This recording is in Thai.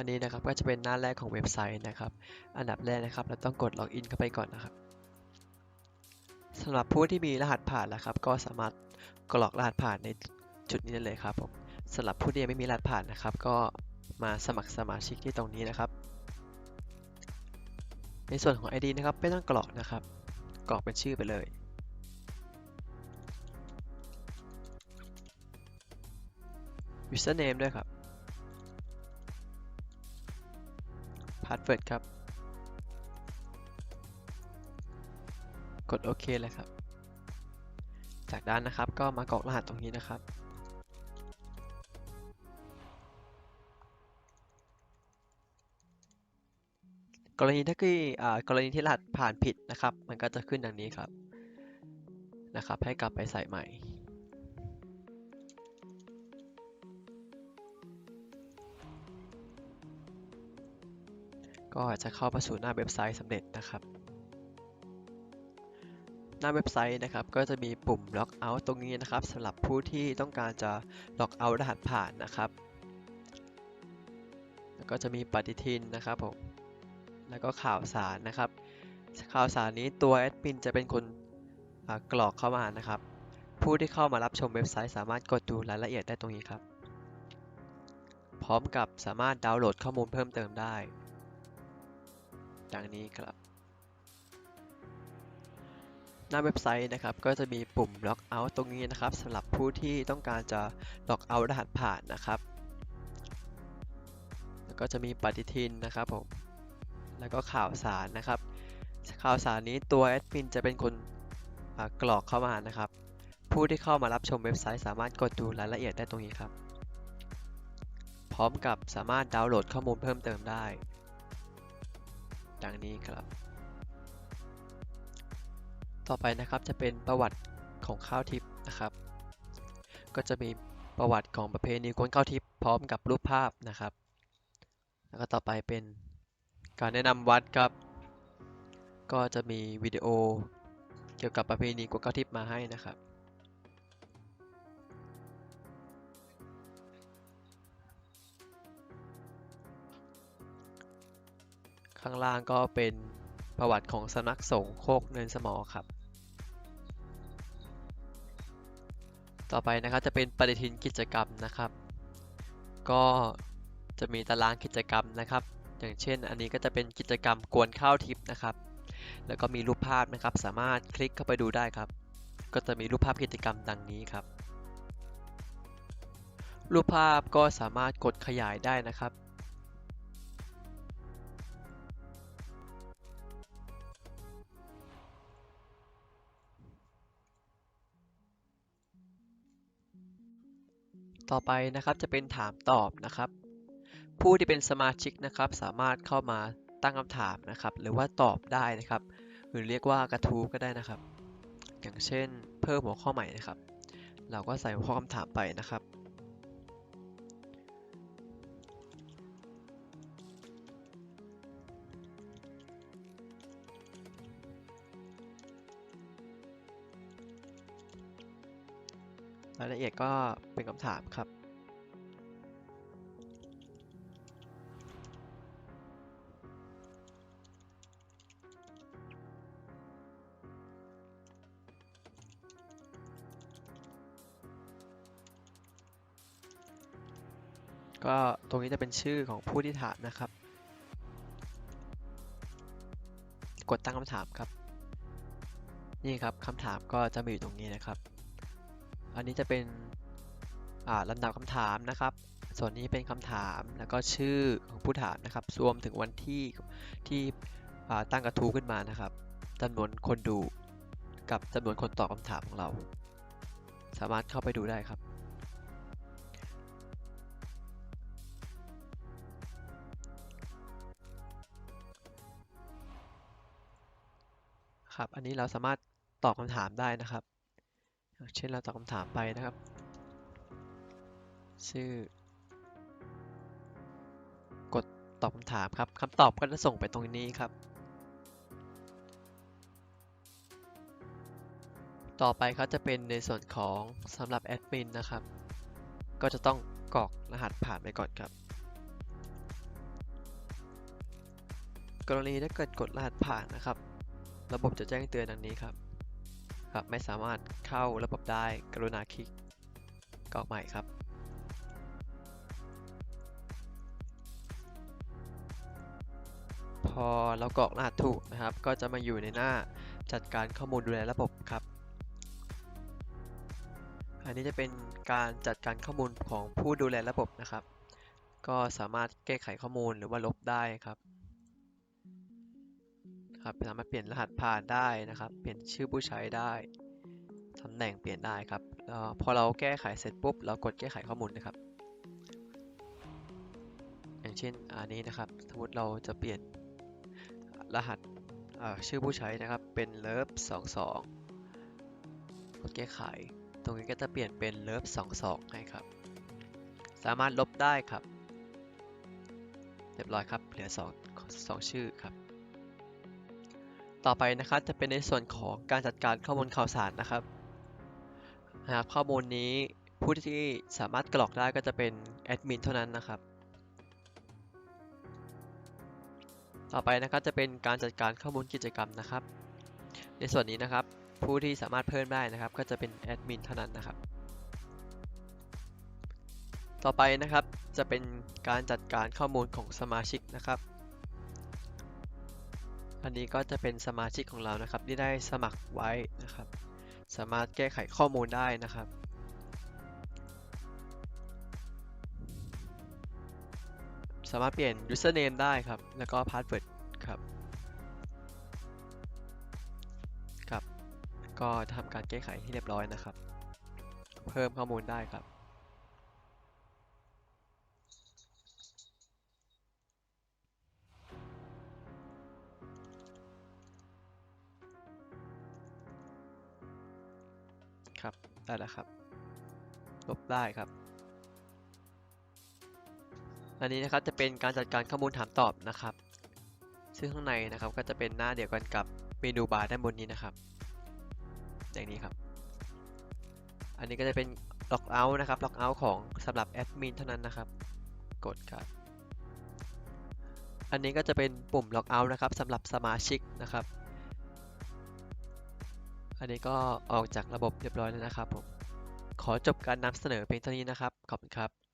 อันนี้นะครับก็จะเป็นหน้าแรกของเว็บไซต์นะครับ อันดับแรกนะครับ เราต้องกดล็อกอินเข้าไปก่อนนะครับสำหรับผู้ที่มีรหัสผ่านนะครับ ก็สามารถกรอกรหัสผ่านในจุดนี้ได้เลยครับผมสำหรับผู้ที่ยังไม่มีรหัสผ่านนะครับ ก็มาสมัครสมาชิกที่ตรงนี้นะครับ ในส่วนของ ID นะครับไม่ต้องกรอกนะครับ กรอกเป็นชื่อไปเลย username ด้วยครับ password ครับ กดโอเคเลยครับ จากด้านนะครับก็มากรอกรหัสตรงนี้นะครับ กรณีถ้าคืออ่ากรณีที่รหัสผ่านผิดนะครับ มันก็จะขึ้นดังนี้ครับนะครับ ให้กลับไปใส่ใหม่ ก็จะเข้ามาสู่หน้าเว็บไซต์สำเร็จนะครับ หน้าเว็บไซต์นะครับก็จะมีปุ่ม Log Out ตรงนี้นะครับสำหรับผู้ที่ต้องการจะ Log Out รหัสผ่านนะครับแล้วก็จะมีปฏิทินนะครับผมแล้วก็ข่าวสารนะครับ ข่าวสารนี้ตัวแอดมินจะเป็นคนกรอกเข้ามานะครับ ผู้ที่เข้ามารับชมเว็บไซต์สามารถกดดูรายละเอียดได้ตรงนี้ครับ พร้อมกับสามารถดาวน์โหลดข้อมูลเพิ่มเติมได้ ดังนี้ครับ หน้าเว็บไซต์นะครับ ก็จะมีปุ่ม Log Out ตรงนี้นะครับสำหรับผู้ที่ต้องการจะ Log Out รหัสผ่านนะครับ แล้วก็จะมีปฏิทินนะครับผม แล้วก็ข่าวสารนะครับ ข่าวสารนี้ตัวแอดมินจะเป็นคนกรอกเข้ามานะครับ ผู้ที่เข้ามารับชมเว็บไซต์สามารถกดดูรายละเอียดได้ตรงนี้ครับ พร้อมกับสามารถดาวน์โหลดข้อมูลเพิ่มเติมได้ ดังนี้ครับ ต่อไปนะครับจะเป็นประวัติของข้าวทิพย์นะครับ ก็จะมีประวัติของประเพณีกวนข้าวทิพย์พร้อมกับรูปภาพนะครับ แล้วก็ต่อไปเป็นการแนะนำวัดครับ ก็จะมีวิดีโอเกี่ยวกับประเพณีกวนข้าวทิพย์มาให้นะครับ ข้างล่างก็เป็นประวัติของสำนักสงฆ์โคกเนินสมอครับ ต่อไปนะครับจะเป็นปฏิทินกิจกรรมนะครับ ก็จะมีตารางกิจกรรมนะครับ อย่างเช่น อันนี้ก็จะเป็นกิจกรรมกวนข้าวทิพย์นะครับ แล้วก็มีรูปภาพนะครับ สามารถคลิกเข้าไปดูได้ครับ ก็จะมีรูปภาพกิจกรรมดังนี้ครับ รูปภาพก็สามารถกดขยายได้นะครับ ต่อไปนะครับจะเป็นถามตอบนะครับ ผู้ที่เป็นสมาชิกนะครับ สามารถเข้ามาตั้งคำถามนะครับ หรือว่าตอบได้นะครับ หรือเรียกว่ากระทู้ก็ได้นะครับ อย่างเช่น เพิ่มหัวข้อใหม่นะครับ เราก็ใส่หัวข้อคำถามไปนะครับ รายละเอียดก็เป็นคำถามครับก็ตรงนี้จะเป็นชื่อของผู้ที่ถามนะครับ กดตั้งคำถามครับ นี่ครับคำถามก็จะมีอยู่ตรงนี้นะครับ อันนี้จะเป็นลำดับคำถามนะครับ ส่วนนี้เป็นคำถามแล้วก็ชื่อของผู้ถามนะครับรวมถึงวันที่ที่ตั้งกระทู้ขึ้นมานะครับจำนวนคนดูกับจำนวนคนตอบคำถามของเรา สามารถเข้าไปดูได้ครับ ครับ อันนี้เราสามารถตอบคำถามได้นะครับ เช่นเราตอบคำถามไปนะครับ ชื่อ กดตอบคำถามครับคำตอบก็จะส่งไปตรงนี้ครับ ต่อไปครับจะเป็นในส่วนของสำหรับแอดมินนะครับ ก็จะต้องกรอกรหัสผ่านไปก่อนครับ กรณีถ้าเกิดกดรหัสผ่านนะครับ ระบบจะแจ้งเตือนดังนี้ครับ ครับไม่สามารถเข้าระบบได้กรุณาคลิกกรอกใหม่ครับ พอเรากรอกรหัสถูกนะครับ ก็จะมาอยู่ในหน้าจัดการข้อมูลดูแลระบบครับ อันนี้จะเป็นการจัดการข้อมูลของผู้ดูแลระบบนะครับ ก็สามารถแก้ไขข้อมูลหรือว่าลบได้ครับ ครับสามารถเปลี่ยนรหัสผ่านได้นะครับ เปลี่ยนชื่อผู้ใช้ได้ตำแหน่งเปลี่ยนได้ครับแล้วพอเราแก้ไขเสร็จปุ๊บ เรากดแก้ไขข้อมูลนะครับ อย่างเช่นอันนี้นะครับ สมมติเราจะเปลี่ยนรหัสเอ่อชื่อผู้ใช้นะครับเป็นเลิฟ22กดแก้ไข ตรงนี้ก็จะเปลี่ยนเป็นเลิฟ22ให้ครับ สามารถลบได้ครับ เรียบร้อยครับ เหลือ 2 2 ชื่อครับ ต่อไปนะครับจะเป็นในส่วนของการจัดการข้อมูลข่าวสารนะครับนะครับข้อมูลนี้ผู้ที่สามารถกรอกได้ก็จะเป็นแอดมินเท่านั้นนะครับ ต่อไปนะครับจะเป็นการจัดการข้อมูลกิจกรรมนะครับ ในส่วนนี้นะครับผู้ที่สามารถเพิ่มได้นะครับ ก็จะเป็นแอดมินเท่านั้นนะครับ ต่อไปนะครับจะเป็นการจัดการข้อมูลของสมาชิกนะครับ อันนี้ก็จะเป็นสมาชิกของเรานะครับ ที่ได้สมัครไว้นะครับ สามารถแก้ไขข้อมูลได้นะครับสามารถเปลี่ยน username ได้ครับ แล้วก็ password ครับ ครับ ก็ทำการแก้ไขที่เรียบร้อยนะครับ เพิ่มข้อมูลได้ครับ ครับ ได้แล้วครับ ลบได้ครับ อันนี้นะครับจะเป็นการจัดการข้อมูลถามตอบนะครับ ซึ่งข้างในนะครับก็จะเป็นหน้าเดียวกันกับเมนูบาร์ด้านบนนี้นะครับ อย่างนี้ครับ อันนี้ก็จะเป็นล็อกเอาท์นะครับ ล็อกเอาท์ของสำหรับแอดมินเท่านั้นนะครับ กดครับ อันนี้ก็จะเป็นปุ่มล็อกเอาท์นะครับสำหรับสมาชิกนะครับ อันนี้ก็ออกจากระบบเรียบร้อยแล้วนะครับผม ขอจบการนำเสนอเพียงเท่านี้นะครับ ขอบคุณครับ